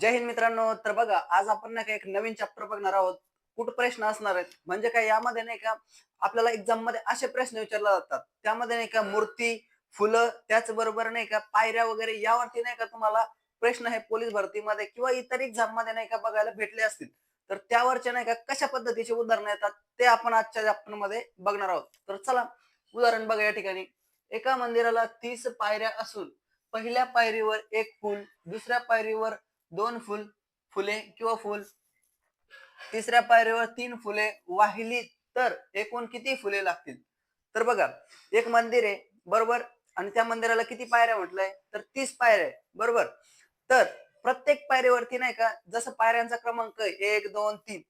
जय हिंद मित्रांनो. तर बघा आज आपण नाही का एक नवीन चॅप्टर बघणार आहोत. कुठ प्रश्न असणार आहेत? म्हणजे काय यामध्ये नाही का आपल्याला एक्झाममध्ये असे प्रश्न विचारले जातात. त्यामध्ये नाही का मूर्ती फुलं त्याचबरोबर नाही का पायऱ्या वगैरे यावरती नाही का तुम्हाला प्रश्न हे पोलीस भरतीमध्ये किंवा इतर एक्झाममध्ये नाही का बघायला भेटले असतील. तर त्यावरचे नाही का कशा पद्धतीचे उदाहरणं येतात ते आपण आजच्या चॅप्टरमध्ये बघणार आहोत. तर चला उदाहरण बघा या ठिकाणी. एका मंदिराला तीस पायऱ्या असून पहिल्या पायरीवर एक फुल दुसऱ्या पायरीवर दोन फुल फुले किंवा फुल. तिसऱ्या पायरीवर तीन फुले वाहिली तर एकूण किती फुले लागतील? तर बघा एक मंदिर आहे बरोबर? आणि त्या मंदिराला किती पायऱ्या म्हटलंय? तर तीस पायऱ्या आहे बरोबर? तर प्रत्येक पायरीवरती नाही का जसं पायऱ्यांचा क्रमांक एक दोन तीन.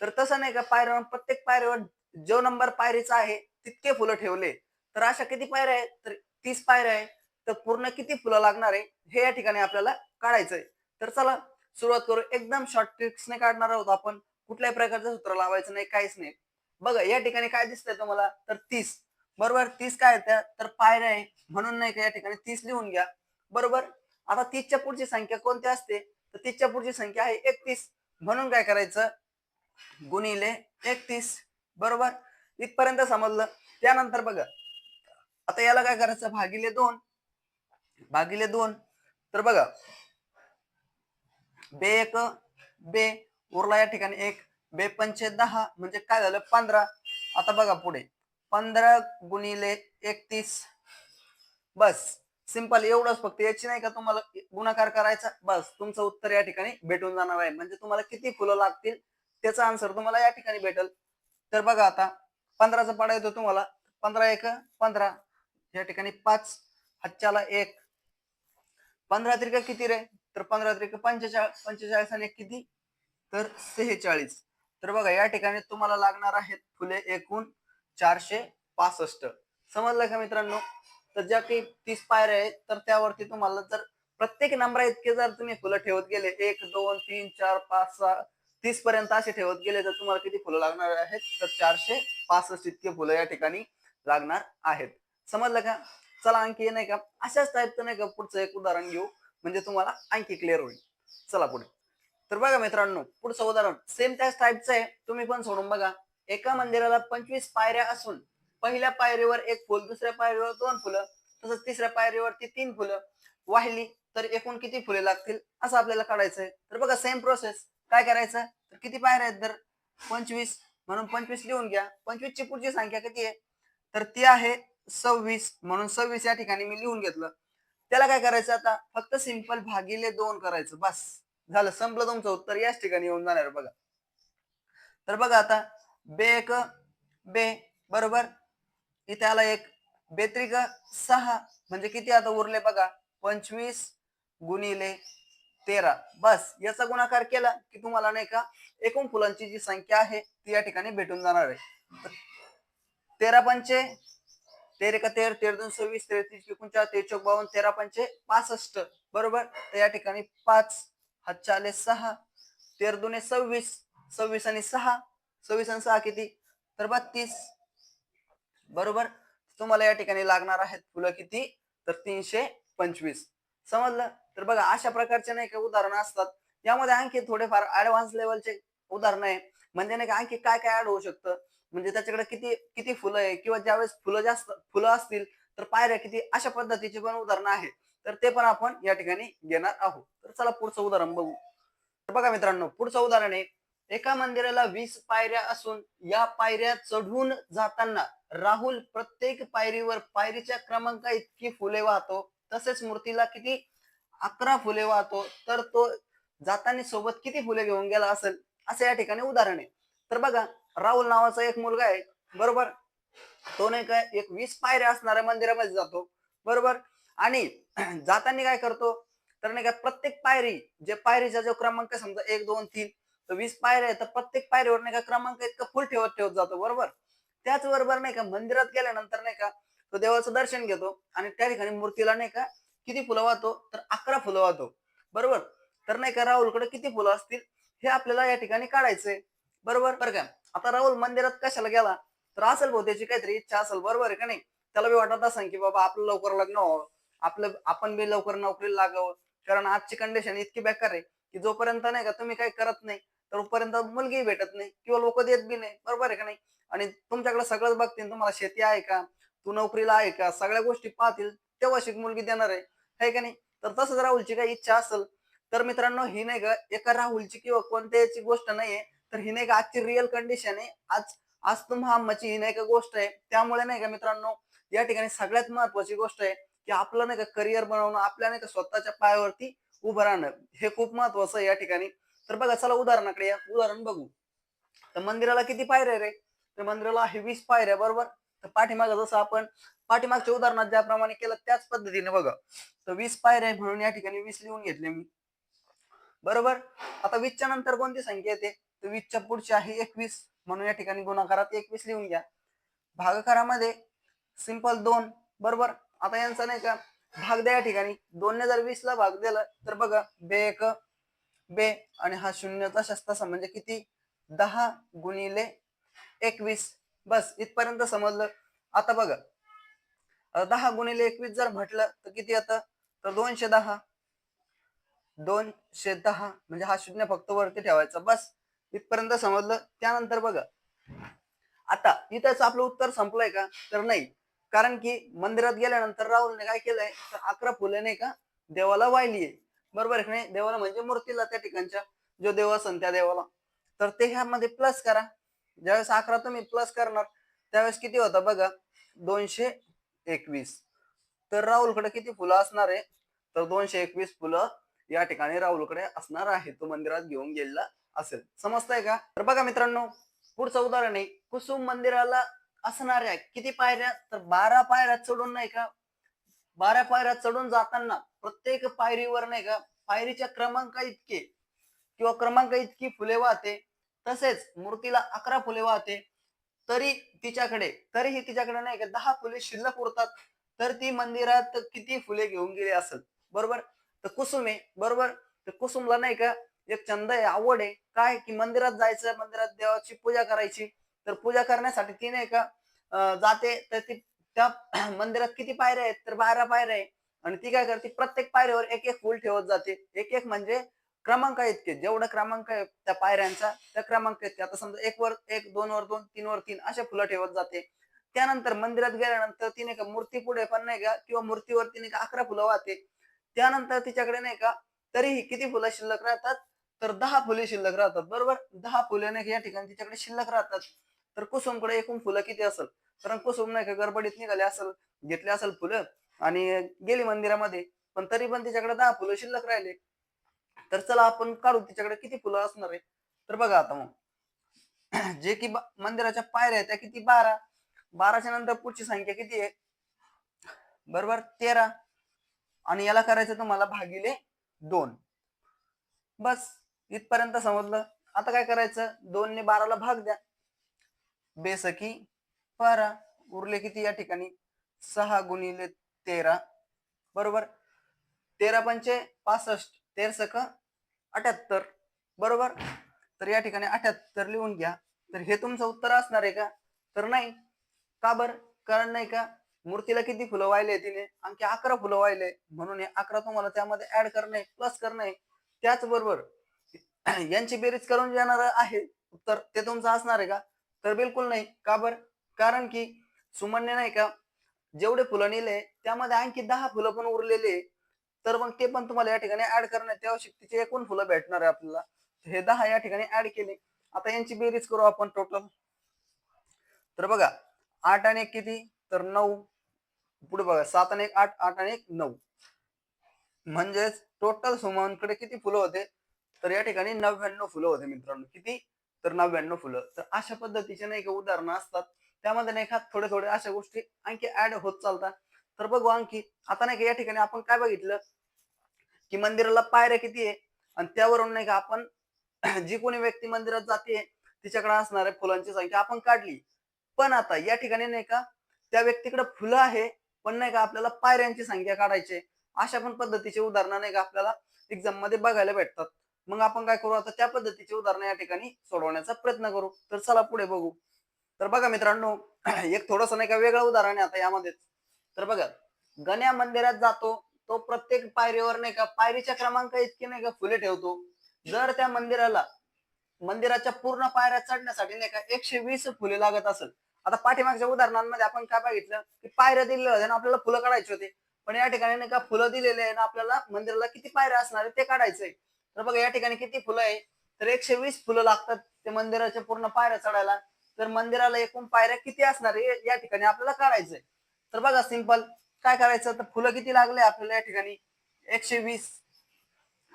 तर तसं नाही का पायऱ्यावर प्रत्येक पायरीवर जो नंबर पायरीचा आहे तितके फुलं ठेवले. तर अशा किती पायऱ्या आहेत? तर तीस पायऱ्या आहे. तर पूर्ण किती फुलं लागणार आहे हे या ठिकाणी आपल्याला काढायचंय. तर चला सुरुवात करू. एकदम शॉर्ट ट्रिक्सने काढणार आहोत आपण. कुठल्याही प्रकारचं सूत्र लावायचं नाही काहीच नाही. बघा या ठिकाणी काय दिसतंय तुम्हाला? तर तीस. बरोबर? तीस काय येत्या तर पायऱ्या आहे. म्हणून नाही का या ठिकाणी तीस लिहून घ्या. बरोबर? आता तीसच्या पुढची संख्या कोणती असते? तर तीसच्या पुढची संख्या आहे एकतीस. म्हणून काय करायचं? गुणिले एकतीस. बरोबर? इथपर्यंत समजलं. त्यानंतर बघा. आता याला काय करायचं? भागिले दोन. भागिले दोन. तर बघा. बे एक बे उरला या ठिकाणी एक बे पंचे दहा म्हणजे काय झालं? पंधरा. आता बघा पुढे. पंधरा गुणिले एकतीस. बस. सिंपल एवढंच फक्त. याची नाही का तुम्हाला गुणाकार करायचा? बस. तुमचं उत्तर या ठिकाणी भेटून जाणार आहे. म्हणजे तुम्हाला किती फुलं लागतील? त्याचा आन्सर तुम्हाला या ठिकाणी भेटेल. तर बघा आता पंधराचा पाडा येतो तुम्हाला. पंधरा एक पंधरा. या ठिकाणी पाच. हच्च्याला एक. पंधरा त्रिका किती रे? तर पंधरा त्रिक पंचेचाळीस पंचेचाळीस आणि किती? तर सेहेचाळीस. तर बघा या ठिकाणी तुम्हाला लागणार आहेत फुले एकूण चारशे पासष्ट. समजलं का मित्रांनो? तर ज्या काही तीस पायऱ्या आहेत तर त्यावरती तुम्हाला जर प्रत्येक नंबरा इतके जर तुम्ही फुलं ठेवत गेले एक दोन तीन चार पाच सहा तीस पर्यंत असे ठेवत गेले तर तुम्हाला किती फुलं लागणार आहेत? तर चारशे पासष्ट इतके फुलं या ठिकाणी लागणार आहेत. समजलं का? चला आणखी नाही का? अशाच टाईपचं नाही का? पुढचं एक उदाहरण घेऊ. म्हणजे तुम्हाला आणखी क्लिअर होईल. चला पुढे. तर बघा मित्रांनो पुढचं उदाहरण. सेम त्याच टाईपचं आहे. तुम्ही पण सोडून बघा. एका मंदिराला पंचवीस पायऱ्या असून पहिल्या पायरीवर एक फुल दुसऱ्या पायरीवर दोन फुलं तसंच तिसऱ्या पायरीवरती तीन फुलं. वाहिली तर एकूण किती फुले लागतील असं आपल्याला काढायचंय तर बघा सेम प्रोसेस काय करायचं? तर किती पायऱ्या आहेत तर? पंचवीस. म्हणून पंचवीस लिहून घ्या. पंचवीस ची पुढची संख्या किती आहे? तर ती आहे सव्वीस. म्हणून सव्वीस या ठिकाणी मी लिहून घेतलं. त्याला काय करायचं आता? फक्त सिंपल भागिले दोन करायचं. बस. झालं. संपलं तुमचं उत्तर. याच ठिकाणी येऊन जाणार बघा. तर बघा आता. बे एक बे. बरोबर? इथे आला एक. बेत्रिक सहा. म्हणजे किती आता उरले बघा? पंचवीस गुणिले तेरा. बस. याचा गुणाकार केला की तुम्हाला नाही का? एकूण फुलांची जी संख्या आहे ती या ठिकाणी भेटून जाणार आहे. तेरा पंचे तेरे का तेर तेर दोन सव्वीस तेहतीस एकोणचाळ तेर चौक बावन्न तेरा पंचे पासष्ट. बरोबर? तर या ठिकाणी पाच हातच्या आले सहा तेर दोन सव्वीस सव्वीस आणि सहा. सव्वीस आणि सहा किती? तर बत्तीस. बरोबर? तुम्हाला या ठिकाणी लागणार आहेत फुलं किती? तर तीनशे पंचवीस. समजलं? तर बघा अशा प्रकारचे नाही का उदाहरणं असतात. यामध्ये आणखी थोडेफार ऍडव्हान्स लेवलचे उदाहरण आहे म्हणजे नाही का आणखी काय काय ऍड होऊ शकतं? म्हणजे त्याच्याकडे किती किती फुलं आहे किंवा ज्यावेळेस फुलं जास्त फुलं असतील तर पायऱ्या किती अशा पद्धतीची पण उदाहरणं आहेत. तर ते पण आपण या ठिकाणी घेणार आहोत. तर चला पुढचं उदाहरण बघू. तर बघा मित्रांनो पुढचं उदाहरण आहे. एका मंदिराला वीस पायऱ्या असून या पायऱ्या चढून जाताना राहुल प्रत्येक पायरीवर पायरीच्या क्रमांका इतकी फुले वाहतो तसेच मूर्तीला किती अकरा फुले वाहतो. तर तो जाताना सोबत किती फुले घेऊन गेला असेल? असं या ठिकाणी उदाहरण आहे. तर बघा राहुल नावाचा एक मुलगा आहे. बरोबर? तो नाही काय एक वीस पायऱ्या असणाऱ्या मंदिरामध्ये जातो. बरोबर? आणि जाताना काय करतो? तर नाही का प्रत्येक पायरी जे पायरीचा जो क्रमांक समजा एक दोन तीन तर वीस पायऱ्या आहे तर प्रत्येक पायरीवर नाही का क्रमांक इतका फुल ठेवत ठेवत जातो. बरोबर? त्याचबरोबर नाही का मंदिरात गेल्यानंतर नाही का तो देवाचं दर्शन घेतो आणि त्या ठिकाणी मूर्तीला नाही का किती फुलं वाहतो? तर अकरा फुलं वाहतो. बरोबर? तर नाही का राहुलकडे किती फुलं असतील हे आपल्याला या ठिकाणी काढायचंय. बरोबर? बरं का? आता राहुल मंदिरात कशाला गेला? तर असेल भाऊ त्याची काहीतरी इच्छा असेल बरोबर आहे का नाही? त्याला बी वाटत असेल की बाबा आपलं लवकर लग्न व्हावं. आपलं आपण बी लवकर नोकरीला लागावं. कारण आजची कंडिशन इतकी बेकार आहे की जोपर्यंत नाही का तुम्ही काही करत नाही तोपर्यंत मुलगी भेटत नाही किंवा लोक देत बी नाही. बरोबर आहे का नाही? आणि तुमच्याकडे सगळंच बघतील तुम्हाला शेती आहे का? तू नोकरीला आहे का? सगळ्या गोष्टी पाहतील तेव्हा शिक मुलगी देणार आहे. है का नाही? तर तसंच राहुलची काही इच्छा असेल. तर मित्रांनो ही नाही का एका राहुलची किंवा कोणत्याची गोष्ट नाहीये. तर ही नाही का आजची रिअल कंडिशन आहे. आज आज तुम्हाची ही नाही का गोष्ट आहे. त्यामुळे नाही का मित्रांनो या ठिकाणी सगळ्यात महत्वाची गोष्ट आहे की आपलं नाही का करिअर बनवणं आपल्या नाही का स्वतःच्या पायावरती उभं राहणं हे खूप महत्वाचं आहे या ठिकाणी. तर बघा चला उदाहरणाकडे या. उदाहरण बघू. तर मंदिराला किती पायऱ्या रे? तर मंदिराला आहे वीस पायऱ्या बरोबर? तर पाठीमाग जसं आपण पाठीमागच्या उदाहरणात ज्याप्रमाणे केलं त्याच पद्धतीने बघा. तर वीस पायऱ्या आहे म्हणून या ठिकाणी वीस लिहून घेतले मी. बरोबर? आता वीसच्या नंतर कोणती संख्या येते? तर वीसच्या पुढची आहे एकवीस. म्हणून या ठिकाणी गुणाकारात एकवीस लिहून घ्या. भागाकारामध्ये सिंपल दोन बरोबर? आता यांचा नाही का भाग द्या या ठिकाणी. दोनने जर वीस ला भाग दिला तर बघा बे एक बे आणि हा शून्यचा तसाच म्हणजे किती? दहा गुणिले एकवीस. बस इथपर्यंत समजलं. आता बघा दहा गुणिले एकवीस जर म्हटलं तर किती येतं तर दोनशे दहा. दोनशे दहा म्हणजे हा शून्य फक्त वरती ठेवायचा. बस इथपर्यंत समजलं. त्यानंतर बघा. आता इथंच आपलं उत्तर संपलंय का? तर नाही. कारण की मंदिरात गेल्यानंतर राहुलने काय केलंय? तर अकरा फुले नाही का? देवाला वाहिली आहे. बरोबर आहे की नाही? देवाला म्हणजे मूर्तीला त्या ठिकाणच्या जो देव असन त्या देवाला. तर ते ह्यामध्ये प्लस करा. ज्यावेळेस अकरा तुम्ही प्लस करणार त्यावेळेस किती होता बघा? दोनशे एकवीस. तर राहुलकडे किती फुलं असणार आहे? तर दोनशे एकवीस फुलं या ठिकाणी राहुलकडे असणार आहे. तो मंदिरात घेऊन गेलेला असेल. समजतंय का? तर बघा मित्रांनो पुढचं उदाहरण आहे कुसुम मंदिराला असणाऱ्या किती पायऱ्या? तर बारा पायऱ्या चढून नाही का? बारा पायऱ्या चढून जाताना प्रत्येक पायरीवर नाही का? पायरीच्या क्रमांक इतके किंवा क्रमांक इतकी फुले वाहते. तसेच मूर्तीला अकरा फुले वाहते. तरी तिच्याकडे तरीही तिच्याकडे नाही का? दहा फुले शिल्लक उरतात. तर ती मंदिरात किती फुले घेऊन गेली असत बरोबर? तर कुसुम आहे बरोबर? तर कुसुमला नाही का? एक छंद आहे आवड आहे काय की मंदिरात जायचं मंदिरात देवाची पूजा करायची. तर पूजा करण्यासाठी ती नाही का जाते तर ती त्या मंदिरात किती पायऱ्या आहेत तर बारा पायऱ्या आहे. आणि ती काय करते प्रत्येक पायऱ्यावर एक एक फुल ठेवत जाते. एक एक म्हणजे क्रमांक इतके जेवढा क्रमांक आहे त्या पायऱ्यांचा त्या क्रमांक इतके आता समजा एक वर एक दोन वर दोन तीन वर तीन अशा फुलं ठेवत जाते. त्यानंतर मंदिरात गेल्यानंतर तिने का मूर्ती पुढे पण नाही का किंवा मूर्तीवर तिने का अकरा फुलं वाहते. त्यानंतर तिच्याकडे नाही का तरीही किती फुलं शिल्लक राहतात? तर दहा फुले शिल्लक राहतात बरोबर? दहा फुले नाही या ठिकाणी तिच्याकडे शिल्लक राहतात. तर कुसुमकडे एकूण फुलं किती असेल? कारण कुसुम नाही का गडबडीत निघाले असेल घेतले असेल फुलं आणि गेली मंदिरामध्ये पण तरी पण तिच्याकडे दहा फुलं शिल्लक राहिले. तर चला आपण काढू तिच्याकडे किती फुलं असणार आहे तर बघा आता मग. जे की मंदिराच्या पायऱ्या आहेत त्या किती? बारा. बाराच्या नंतर पुढची संख्या किती आहे? बरोबर तेरा. आणि याला करायचं तुम्हाला भागिले दोन. बस. इथपर्यंत समजलं. आता काय करायचं? दोन ने बाराला भाग द्या. बेसकी बारा उरले किती या ठिकाणी? सहा गुणिले तेरा. बरोबर? तेरा पंचे पासष्ट. तेर सख अठ्याहत्तर. बरोबर? तर या ठिकाणी अठ्याहत्तर लिहून घ्या. तर हे तुमचं उत्तर असणार आहे का? तर नाही. का बर? कारण नाही का? मूर्तीला किती फुलं वाहिले तिने? आणखी अकरा फुलं वाहिले. म्हणून हे अकरा तुम्हाला त्यामध्ये ऍड करणे प्लस करणे. त्याचबरोबर यांची बेरीज करून येणार आहे. उत्तर ते तुमचं असणार आहे का? तर बिलकुल नाही. का बर? कारण की सुमनने नाही का जेवढे फुलं नेले त्यामध्ये आणखी दहा फुलं पण उरलेले आहे. तर मग ते पण तुम्हाला या ठिकाणी ऍड करण्यात आवश्यकतेचे तिचे एकूण फुलं भेटणार आहे आपल्याला. हे दहा या ठिकाणी ऍड केले. आता यांची बेरीज करू आपण टोटल तर बघा आठ आणि एक किती? तर नऊ. पुढे बघा सात आणि एक आठ आठ आणि एक नऊ. म्हणजेच टोटल सुमनकडे किती फुलं होते? तर या ठिकाणी नव्याण्णव फुलं होते मित्रांनो. किती? तर नव्याण्णव फुलं. तर अशा पद्धतीचे नाही का उदाहरणं असतात. त्यामध्ये नाही का थोडे थोडे अशा गोष्टी आणखी ऍड होत चालतात. तर बघू आणखी. आता नाही का या ठिकाणी आपण काय बघितलं? की मंदिराला पायऱ्या किती आहे? आणि त्यावरून नाही का आपण जी कोणी व्यक्ती मंदिरात जाते तिच्याकडे असणाऱ्या फुलांची संख्या आपण काढली. पण आता या ठिकाणी नाही का त्या व्यक्तीकडे फुलं आहे पण नाही का आपल्याला पायऱ्यांची संख्या काढायची अशा पण पद्धतीचे उदाहरणं नाही का आपल्याला एक्झाममध्ये बघायला भेटतात. मग आपण काय करू? आता त्या पद्धतीचे उदाहरणं या ठिकाणी सोडवण्याचा प्रयत्न करू. तर चला पुढे बघू. तर बघा मित्रांनो एक थोडस नाही का वेगळं उदाहरण आहे आता यामध्ये तर बघा गण्या मंदिरात जातो तो प्रत्येक पायरीवर नाही का पायरीच्या क्रमांक इतके नाही का फुले ठेवतो. जर त्या मंदिराला मंदिराच्या पूर्ण पायऱ्या चढण्यासाठी नाही का एकशे वीस फुले लागत असेल. आता पाठीमागच्या उदाहरणांमध्ये आपण काय बघितलं? की पायऱ्या दिलेल्या होत्या आपल्याला फुलं काढायची होती. पण या ठिकाणी नाही का फुलं दिलेले आहे ना आपल्याला मंदिराला किती पायऱ्या असणार ते काढायचंय. तर बघा या ठिकाणी किती फुलं आहे? तर एकशे वीस फुलं लागतात ते मंदिराच्या पूर्ण पायऱ्या चढायला. तर मंदिराला एकूण पायऱ्या किती असणार आहे या ठिकाणी आपल्याला काढायचंय. तर बघा सिंपल काय करायचं? तर फुलं किती लागले आपल्याला या ठिकाणी? एकशे वीस.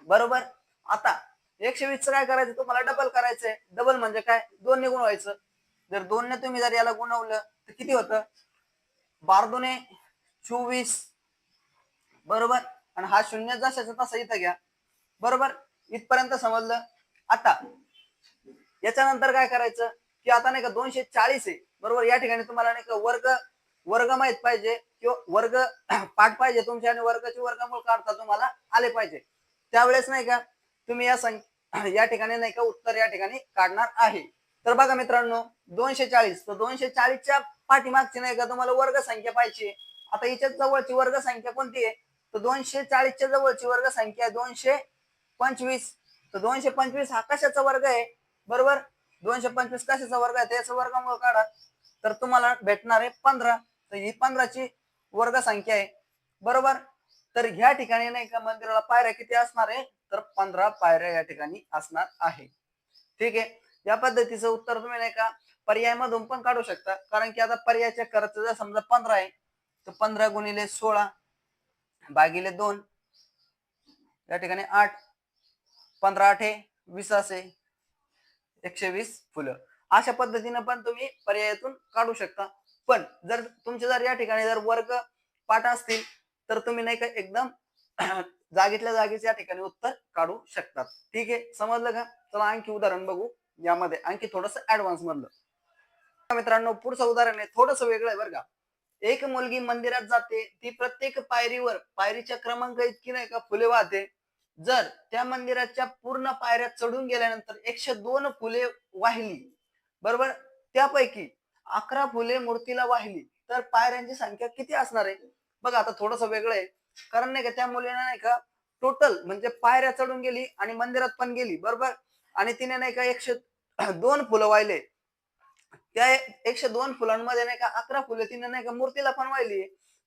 बरोबर? आता एकशे वीस काय करायचं? तुम्हाला डबल करायचंय. डबल म्हणजे काय? दोनने गुणवायचं. जर दोनने तुम्ही जर याला गुणवलं तर किती होतं? बार दोने चोवीस. बरोबर? आणि हा शून्य जशाचा तसा इथं घ्या. बरोबर? इथपर्यंत समजलं. आता याच्यानंतर काय करायचं? की आता नाही का दोनशे चाळीस आहे. बरोबर? या ठिकाणी तुम्हाला नाही का वर्ग वर्ग माहीत पाहिजे किंवा वर्ग पाठ पाहिजे तुमच्या आणि वर्गाचे वर्गमूळ काढता तुम्हाला आले पाहिजे. त्यावेळेस नाही का तुम्ही या संख्या या ठिकाणी नाही का उत्तर या ठिकाणी काढणार आहे. तर बघा मित्रांनो दोनशे चाळीस. तर दोनशे चाळीसच्या पाठीमागची नाही का तुम्हाला वर्ग संख्या पाहिजे. आता हिच्या जवळची वर्ग संख्या कोणती आहे? तर दोनशे चाळीसच्या जवळची वर्ग संख्या दोनशे पंचवीस. तर दोनशे पंचवीस हा कशाचा वर्ग आहे? बरोबर? दोनशे पंचवीस कशाचा वर्ग आहे? त्याचा वर्गामुळे काढा. तर तुम्हाला भेटणार आहे पंधरा. तर ही पंधराची वर्ग संख्या आहे. बरोबर? तर ह्या ठिकाणी नाही का मंदिराला पायऱ्या किती असणार आहे? तर पंधरा पायऱ्या या ठिकाणी असणार आहे. ठीक आहे? या पद्धतीचं उत्तर तुम्ही नाही का पर्याय मधून पण काढू शकता. कारण की आता पर्यायच्या खर्च जर समजा पंधरा आहे तर पंधरा गुणिले सोळा भागिले दोन. या ठिकाणी आठ. पंधरा आठे वीस असे एकशे वीस फुलं. अशा पद्धतीने पण तुम्ही पर्यायातून काढू शकता. पण जर तुमचे जर या ठिकाणी जर वर्ग पाठ असतील तर तुम्ही नाही का एकदम जागेतल्या जागेच या ठिकाणी उत्तर काढू शकतात. ठीक आहे? समजलं का? चला आणखी उदाहरण बघू यामध्ये. आणखी थोडस ऍडव्हान्स मधलं. मित्रांनो पुढचं उदाहरण आहे. थोडस वेगळं आहे बरं का. एक मुलगी मंदिरात जाते. ती प्रत्येक पायरीवर पायरीच्या क्रमांक इतकी नाही का फुले वाहते. जर त्या मंदिराच्या पूर्ण पायऱ्या चढून गेल्यानंतर एकशे दोन फुले वाहिली बरोबर? त्यापैकी अकरा फुले मूर्तीला वाहिली तर पायऱ्यांची संख्या किती असणार आहे? बघा आता थोडस वेगळं आहे. कारण नाही का त्या मुलीने नाही का टोटल म्हणजे पायऱ्या चढून गेली आणि मंदिरात पण गेली बरोबर? आणि तिने नाही का एकशे दोन फुलं वाहिले. त्या एकशे दोन फुलांमध्ये नाही का अकरा फुले तिने नाही का मूर्तीला पण वाहिली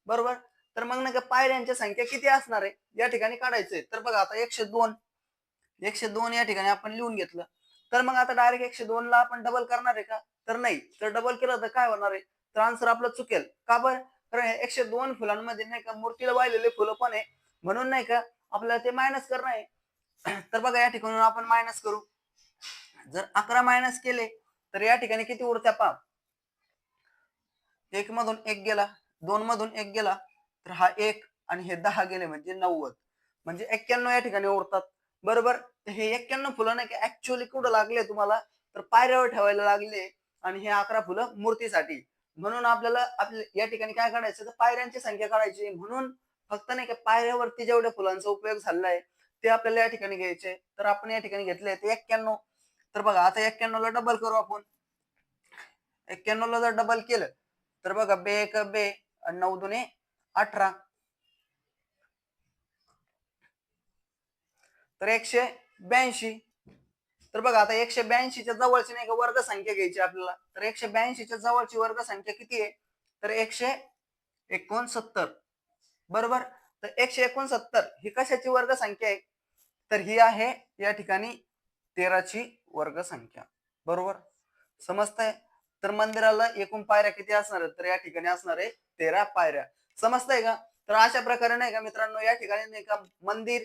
बरोबर? तर मग नाही का पायऱ्यांची संख्या किती असणार आहे? या ठिकाणी काढायचंय. तर बघा आता एकशे दोन. एकशे दोन या ठिकाणी आपण लिहून घेतलं. तर मग आता डायरेक्ट एकशे दोन ला आपण डबल करणार आहे का? तर नाही. तर डबल केलं तर काय होणार आहे? तर आन्सर आपलं चुकेल. का बरं? कारण एकशे दोन फुलांमध्ये नाही का मूर्तीला वाहिलेले फुलं पण आहे. म्हणून नाही का आपल्याला ते मायनस करणं आहे. तर बघा या ठिकाणी आपण मायनस करू. जर अकरा मायनस केले तर या ठिकाणी किती उरत्या पा एक मधून एक गेला. दोन मधून एक गेला. तर हा एक आणि हे दहा गेले म्हणजे नव्वद. म्हणजे एक्क्याण्णव या ठिकाणी उरतात बरोबर? हे एक्क्याण्णव फुलं नाही की ऍक्च्युअली कुठं लागले तुम्हाला? तर पायऱ्यावर ठेवायला लागले आणि हे अकरा फुलं मूर्तीसाठी. म्हणून आपल्याला आपल्या या ठिकाणी काय काढायचं? तर पायऱ्यांची संख्या काढायची. म्हणून फक्त नाही का पायऱ्यावरती जेवढ्या फुलांचा उपयोग झालाय आहे ते आपल्याला या ठिकाणी घ्यायचे. तर आपण या ठिकाणी घेतले ते एक्क्याण्णव. तर बघा आता एक्क्याण्णव ला डबल करू आपण. एक्क्याण्णव ला जर डबल केलं तर बघा बे एक बे. आणि नऊ दुने अठरा. तर एकशे ब्याऐंशी. तर बघा आता एकशे ब्याऐंशीच्या जवळची नाही का वर्ग संख्या घ्यायची आपल्याला. तर एकशे ब्याऐंशीच्या जवळची वर्ग संख्या किती आहे? तर एकशे एकोणसत्तर. बरोबर? तर एकशे एकोणसत्तर ही कशाची वर्ग संख्या आहे? तर ही आहे या ठिकाणी तेराची वर्ग संख्या बरोबर? समजतंय? तर मंदिराला एकूण पायऱ्या किती असणार आहेत? तर या ठिकाणी असणार आहे तेरा पायऱ्या. समजतंय का? तर अशा प्रकारे नाही का मित्रांनो या ठिकाणी नाही का मंदिर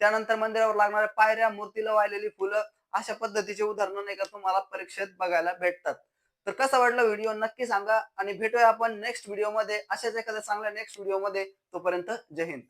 त्यानंतर मंदिरावर लागणाऱ्या पायऱ्या मूर्तीला वाहिलेली फुलं अशा पद्धतीचे उदाहरणं नाही का तुम्हाला परीक्षेत बघायला भेटतात. तर कसा वाटला व्हिडिओ नक्की सांगा आणि भेटूया आपण नेक्स्ट व्हिडिओमध्ये. अशाच एखाद्या चांगल्या नेक्स्ट व्हिडिओमध्ये. तोपर्यंत जय हिंद.